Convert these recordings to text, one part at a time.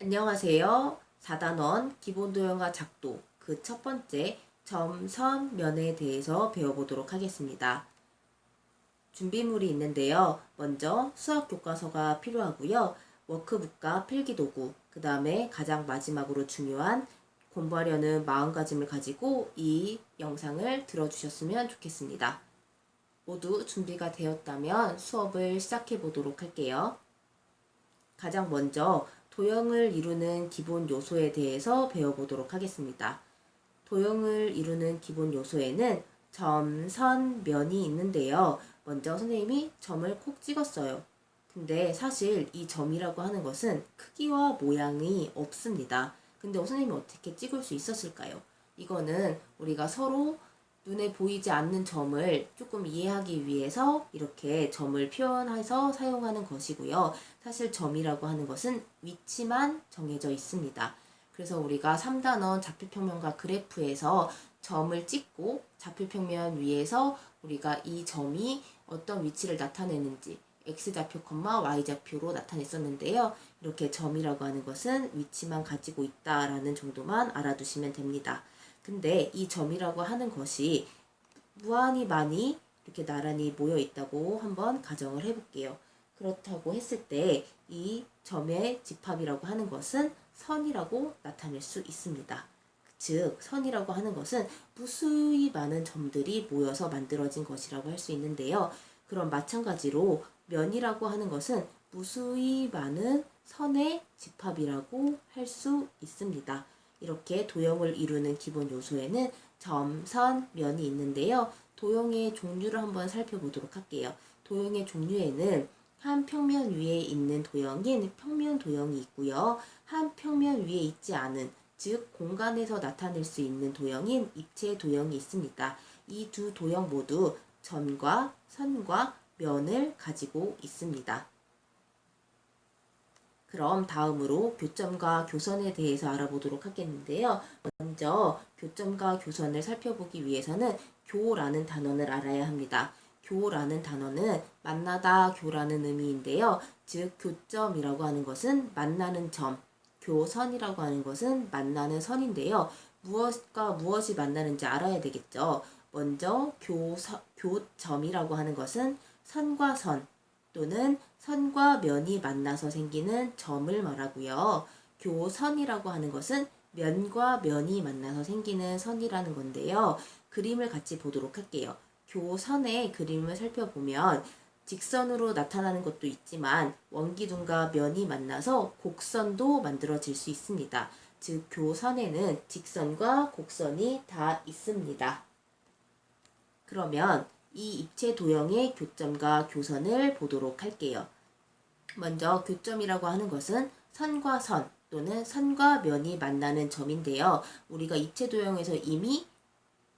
안녕하세요. 4단원 기본도형과 작도 그 첫 번째 점, 선, 면에 대해서 배워보도록 하겠습니다. 준비물이 있는데요. 먼저 수학 교과서가 필요하고요. 워크북과 필기도구, 그 다음에 가장 마지막으로 중요한 공부하려는 마음가짐을 가지고 이 영상을 들어주셨으면 좋겠습니다. 모두 준비가 되었다면 수업을 시작해 보도록 할게요. 가장 먼저 도형을 이루는 기본 요소에 대해서 배워보도록 하겠습니다. 도형을 이루는 기본 요소에는 점, 선, 면이 있는데요. 먼저 선생님이 점을 콕 찍었어요. 근데 사실 이 점이라고 하는 것은 크기와 모양이 없습니다. 근데 선생님이 어떻게 찍을 수 있었을까요? 이거는 우리가 서로 눈에 보이지 않는 점을 조금 이해하기 위해서 이렇게 점을 표현해서 사용하는 것이고요. 사실 점이라고 하는 것은 위치만 정해져 있습니다. 그래서 우리가 3단원 좌표평면과 그래프에서 점을 찍고 좌표평면 위에서 우리가 이 점이 어떤 위치를 나타내는지 x좌표, y좌표로 나타냈었는데요. 이렇게 점이라고 하는 것은 위치만 가지고 있다라는 정도만 알아두시면 됩니다. 근데 이 점이라고 하는 것이 무한히 많이 이렇게 나란히 모여 있다고 한번 가정을 해볼게요. 그렇다고 했을 때 이 점의 집합이라고 하는 것은 선이라고 나타낼 수 있습니다. 즉, 선이라고 하는 것은 무수히 많은 점들이 모여서 만들어진 것이라고 할 수 있는데요. 그럼 마찬가지로 면이라고 하는 것은 무수히 많은 선의 집합이라고 할 수 있습니다. 이렇게 도형을 이루는 기본 요소에는 점, 선, 면이 있는데요. 도형의 종류를 한번 살펴보도록 할게요. 도형의 종류에는 한 평면 위에 있는 도형인 평면 도형이 있고요. 한 평면 위에 있지 않은 즉 공간에서 나타낼 수 있는 도형인 입체 도형이 있습니다. 이 두 도형 모두 점과 선과 면을 가지고 있습니다. 그럼 다음으로 교점과 교선에 대해서 알아보도록 하겠는데요. 먼저 교점과 교선을 살펴보기 위해서는 교라는 단어를 알아야 합니다. 교라는 단어는 만나다 교라는 의미인데요. 즉 교점이라고 하는 것은 만나는 점, 교선이라고 하는 것은 만나는 선인데요. 무엇과 무엇이 만나는지 알아야 되겠죠. 먼저 교서, 교점이라고 하는 것은 선과 선 또는 선과 면이 만나서 생기는 점을 말하고요. 교선이라고 하는 것은 면과 면이 만나서 생기는 선이라는 건데요. 그림을 같이 보도록 할게요. 교선의 그림을 살펴보면 직선으로 나타나는 것도 있지만 원기둥과 면이 만나서 곡선도 만들어질 수 있습니다. 즉 교선에는 직선과 곡선이 다 있습니다. 그러면 이 입체 도형의 교점과 교선을 보도록 할게요. 먼저 교점이라고 하는 것은 선과 선 또는 선과 면이 만나는 점인데요. 우리가 입체 도형에서 이미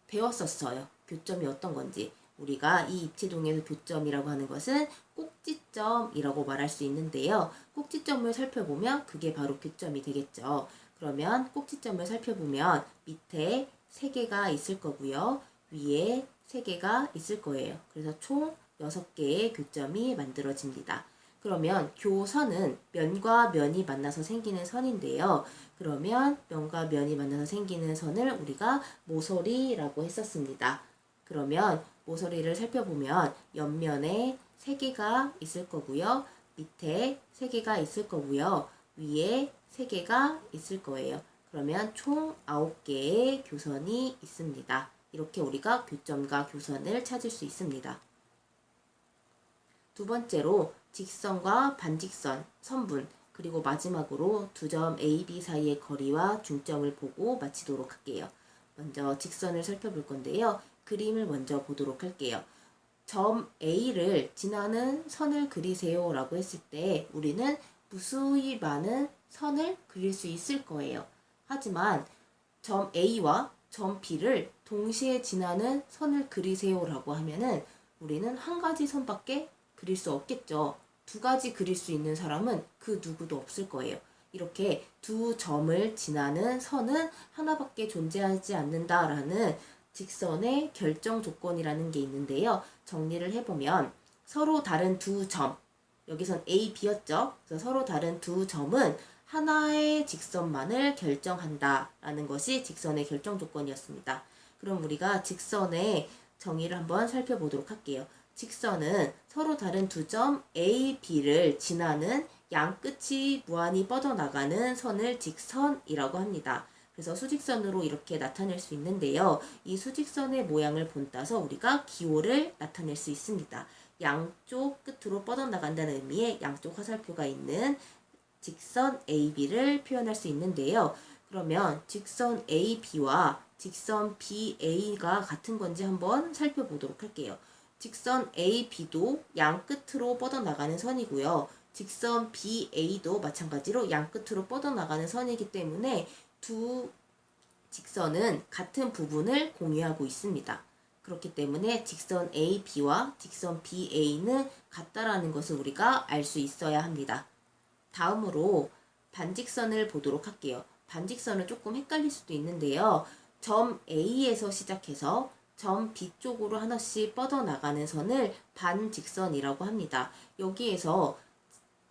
배웠었어요. 교점이 어떤 건지. 우리가 이 입체 동에서 교점이라고 하는 것은 꼭지점이라고 말할 수 있는데요. 꼭지점을 살펴보면 그게 바로 교점이 되겠죠. 그러면 꼭지점을 살펴보면 밑에 세 개가 있을 거고요. 위에 세 개가 있을 거예요. 그래서 총 6개의 교점이 만들어집니다. 그러면 교선은 면과 면이 만나서 생기는 선인데요. 그러면 면과 면이 만나서 생기는 선을 우리가 모서리라고 했었습니다. 그러면 모서리를 살펴보면 옆면에 세 개가 있을 거고요. 밑에 세 개가 있을 거고요. 위에 세 개가 있을 거예요. 그러면 총 9개의 교선이 있습니다. 이렇게 우리가 교점과 교선을 찾을 수 있습니다. 두 번째로 직선과 반직선, 선분, 그리고 마지막으로 두 점 A, B 사이의 거리와 중점을 보고 마치도록 할게요. 먼저 직선을 살펴볼 건데요. 그림을 먼저 보도록 할게요. 점 A를 지나는 선을 그리세요 라고 했을 때 우리는 무수히 많은 선을 그릴 수 있을 거예요. 하지만 점 A와 점 B를 동시에 지나는 선을 그리세요 라고 하면은 우리는 한 가지 선밖에 그릴 수 없겠죠. 두 가지 그릴 수 있는 사람은 그 누구도 없을 거예요. 이렇게 두 점을 지나는 선은 하나밖에 존재하지 않는다라는 직선의 결정 조건이라는 게 있는데요. 정리를 해보면 서로 다른 두 점, 여기선 A, B였죠. 그래서 서로 다른 두 점은 하나의 직선만을 결정한다라는 것이 직선의 결정 조건이었습니다. 그럼 우리가 직선의 정의를 한번 살펴보도록 할게요. 직선은 서로 다른 두 점 A, B를 지나는 양 끝이 무한히 뻗어나가는 선을 직선이라고 합니다. 그래서 수직선으로 이렇게 나타낼 수 있는데요. 이 수직선의 모양을 본따서 우리가 기호를 나타낼 수 있습니다. 양쪽 끝으로 뻗어나간다는 의미의 양쪽 화살표가 있는 직선 AB를 표현할 수 있는데요. 그러면 직선 AB와 직선 BA가 같은 건지 한번 살펴보도록 할게요. 직선 AB도 양 끝으로 뻗어나가는 선이고요. 직선 BA도 마찬가지로 양 끝으로 뻗어나가는 선이기 때문에 두 직선은 같은 부분을 공유하고 있습니다. 그렇기 때문에 직선 AB와 직선 BA는 같다라는 것을 우리가 알 수 있어야 합니다. 다음으로 반직선을 보도록 할게요. 반직선은 조금 헷갈릴 수도 있는데요. 점 A에서 시작해서 점 B 쪽으로 하나씩 뻗어나가는 선을 반직선이라고 합니다. 여기에서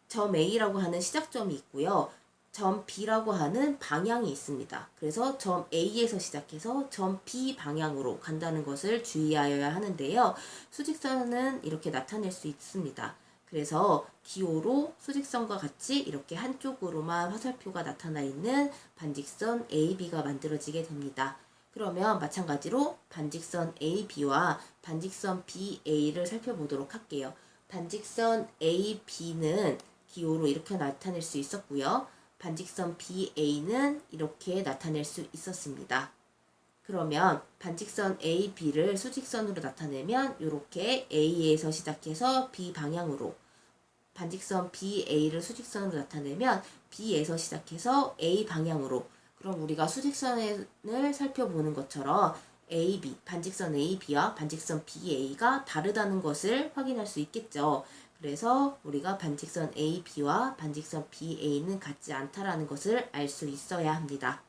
점 A라고 하는 시작점이 있고요. 점 B라고 하는 방향이 있습니다. 그래서 점 A에서 시작해서 점 B 방향으로 간다는 것을 주의하여야 하는데요. 수직선은 이렇게 나타낼 수 있습니다. 그래서 기호로 수직선과 같이 이렇게 한쪽으로만 화살표가 나타나 있는 반직선 AB가 만들어지게 됩니다. 그러면 마찬가지로 반직선 AB와 반직선 BA를 살펴보도록 할게요. 반직선 AB는 기호로 이렇게 나타낼 수 있었고요. 반직선 BA는 이렇게 나타낼 수 있었습니다. 그러면 반직선 AB를 수직선으로 나타내면 이렇게 A에서 시작해서 B 방향으로 반직선 BA를 수직선으로 나타내면 B에서 시작해서 A 방향으로 그럼 우리가 수직선을 살펴보는 것처럼 AB, 반직선 AB와 반직선 BA가 다르다는 것을 확인할 수 있겠죠. 그래서 우리가 반직선 AB와 반직선 BA는 같지 않다라는 것을 알 수 있어야 합니다.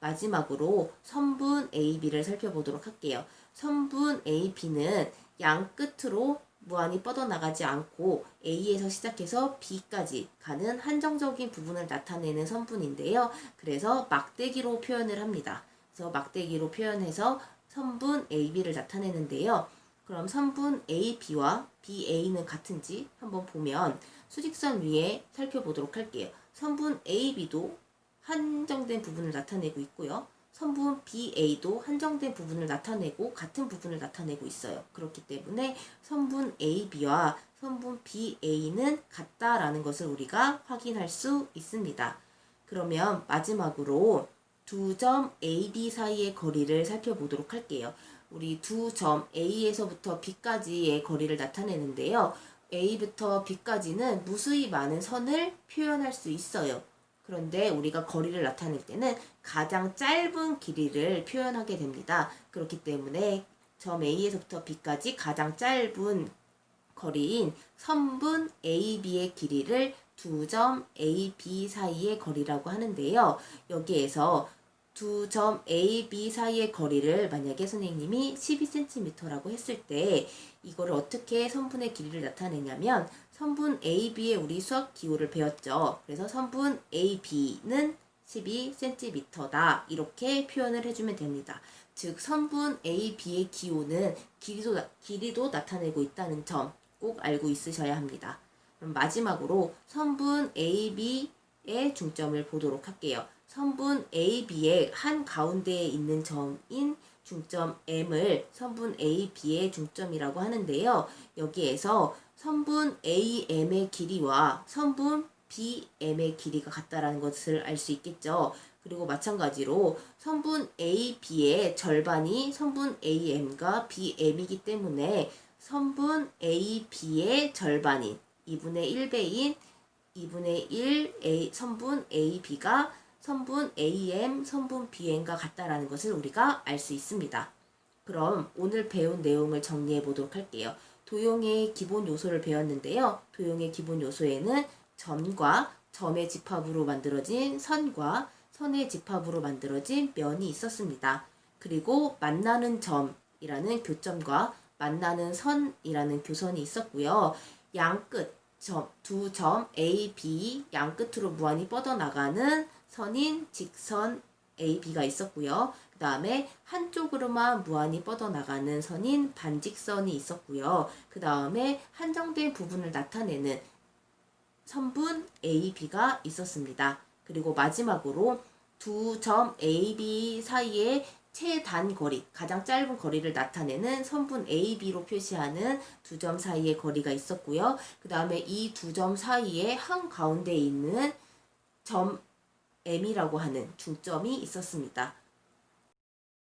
마지막으로 선분 AB를 살펴보도록 할게요. 선분 AB는 양 끝으로 무한히 뻗어나가지 않고 A에서 시작해서 B까지 가는 한정적인 부분을 나타내는 선분인데요. 그래서 막대기로 표현을 합니다. 그래서 막대기로 표현해서 선분 AB를 나타내는데요. 그럼 선분 AB와 BA는 같은지 한번 보면 수직선 위에 살펴보도록 할게요. 선분 AB도 한정된 부분을 나타내고 있고요. 선분 BA도 한정된 부분을 나타내고 같은 부분을 나타내고 있어요. 그렇기 때문에 선분 AB와 선분 BA는 같다라는 것을 우리가 확인할 수 있습니다. 그러면 마지막으로 두 점 AB 사이의 거리를 살펴보도록 할게요. 우리 두 점 A에서부터 B까지의 거리를 나타내는데요. A부터 B까지는 무수히 많은 선을 표현할 수 있어요. 그런데 우리가 거리를 나타낼 때는 가장 짧은 길이를 표현하게 됩니다. 그렇기 때문에 점 A에서부터 B까지 가장 짧은 거리인 선분 AB의 길이를 두 점 AB 사이의 거리라고 하는데요. 여기에서 두 점 A, B 사이의 거리를 만약에 선생님이 12cm라고 했을 때 이거를 어떻게 선분의 길이를 나타내냐면 선분 AB의 우리 수학 기호를 배웠죠. 그래서 선분 AB는 12cm다. 이렇게 표현을 해주면 됩니다. 즉 선분 AB의 기호는 길이도, 길이도 나타내고 있다는 점 꼭 알고 있으셔야 합니다. 그럼 마지막으로 선분 AB의 중점을 보도록 할게요. 선분 AB의 한 가운데에 있는 점인 중점 M을 선분 AB의 중점이라고 하는데요. 여기에서 선분 AM의 길이와 선분 BM의 길이가 같다라는 것을 알 수 있겠죠. 그리고 마찬가지로 선분 AB의 절반이 선분 AM과 BM이기 때문에 선분 AB의 절반인 2분의 1배인 2분의 1 A, 선분 AB가 선분 AM, 선분 BM과 같다라는 것을 우리가 알 수 있습니다. 그럼 오늘 배운 내용을 정리해 보도록 할게요. 도형의 기본 요소를 배웠는데요. 도형의 기본 요소에는 점과 점의 집합으로 만들어진 선과 선의 집합으로 만들어진 면이 있었습니다. 그리고 만나는 점이라는 교점과 만나는 선이라는 교선이 있었고요. 양 끝, 점, 두 점 A, B 양 끝으로 무한히 뻗어나가는 선인 직선 A, B가 있었고요. 그 다음에 한쪽으로만 무한히 뻗어나가는 선인 반직선이 있었고요. 그 다음에 한정된 부분을 나타내는 선분 A, B가 있었습니다. 그리고 마지막으로 두 점 A, B 사이의 최단 거리, 가장 짧은 거리를 나타내는 선분 A, B로 표시하는 두 점 사이의 거리가 있었고요. 그 다음에 이 두 점 사이에 한 가운데 있는 점 M이라고 하는 중점이 있었습니다.